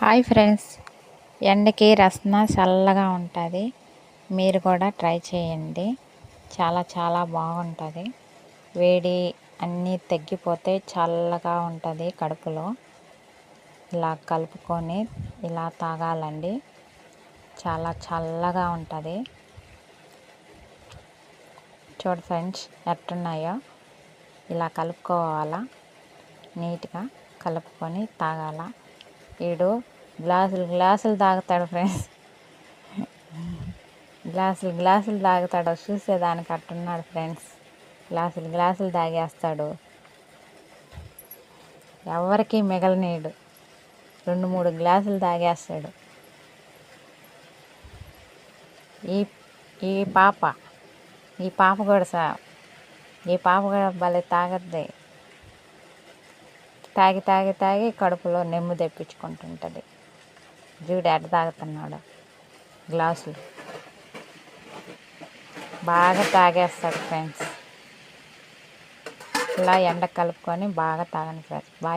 Hi friends. ఎండకి రసన చల్లగా ఉంటుంది. మీరు కూడా ట్రై చేయండి. చాలా చాలా బాగుంటుంది. వేడి అన్నీ తగ్గిపోతే చల్లగా ఉంటుంది కడుపులో. ఇలా కలుపుకొని ఇలా తాగాలండి. చాలా చల్లగా ఉంటుంది. చూడు ఫ్రెండ్స్ ఎట్టున్నాయో ఇలా కలుపుకోవాలా? నీట్గా కలుపుకొని తాగాల? వీడు గ్లాసులు గ్లాసులు తాగుతాడు ఫ్రెండ్స్. గ్లాసులు గ్లాసులు తాగుతాడు. చూసేదానికి అట్టున్నాడు ఫ్రెండ్స్. గ్లాసులు గ్లాసులు తాగేస్తాడు. ఎవరికీ మిగలనీడు. రెండు మూడు గ్లాసులు తాగేస్తాడు. ఈ ఈ పాప ఈ పాప కూడా సా ఈ పాప కూడా భలే తాగద్ది. తాగి తాగి తాగి కడుపులో నెమ్ము తెప్పించుకుంటుంటుంది. జీవుడు ఎడ తాగుతున్నాడు. గ్లాసులు. బాగా తాగేస్తాడు ఫ్రెండ్స్. ఇలా ఎండ కలుపుకొని బాగా తాగండి ఫ్రెండ్స్. బాయ్.